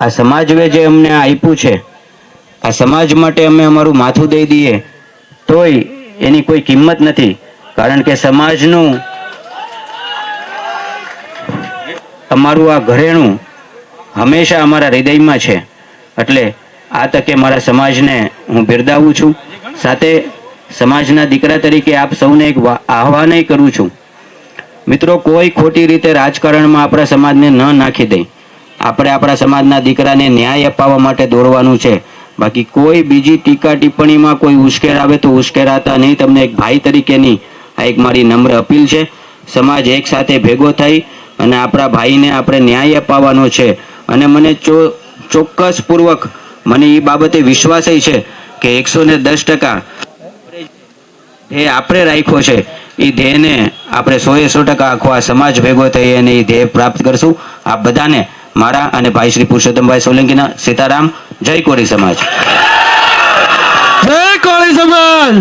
આ સમાજે જે અમને આપ્યું છે, આ સમાજ માટે અમે અમારું માથું દઈ દઈએ, તોય એની કોઈ કિંમત નથી. કારણ કે સમાજનું અમારું આ ઘરેણું હંમેશા અમારા હૃદયમાં છે. એટલે આ તકે મારા સમાજને હું બિરદાવું છું. સાથે સમાજના દીકરા તરીકે આપ સૌને એક આહવાનય કરું છું. મિત્રો, કોઈ ખોટી રીતે રાજકારણમાં આપણા સમાજને ન નાખી દે. આપણે આપણા સમાજના દીકરાને ન્યાય અપાવવા માટે દોડવાનું છે. બાકી કોઈ બીજી ટીકા ટિપ્પણીમાં કોઈ ઉશ્કેર આવે તો ઉશ્કેરાતા નહીં. તમને એક ભાઈ તરીકેની આ એક મારી નમ્ર અપીલ છે. સમાજ એક સાથે ભેગો થઈ અને આપણા ભાઈને આપણે ન્યાય અપાવવાનો છે. અને મને ચો, ચોક્કસપૂર્વક મને એ બાબતે વિશ્વાસ છે કે એકસો ને દસ ટકા એ આપણે રાખ્યો છે. એ ધ્યેયને આપણે સોએ સો ટકા આખો આ સમાજ ભેગો થઈ અને એ ધ્યેય પ્રાપ્ત કરશું. આ બધાને મારા અને ભાઈ શ્રી પુરુષોત્તમભાઈ સોલંકીના સીતારામ જય કોરી સમાજ. જય કોળી સમાજ!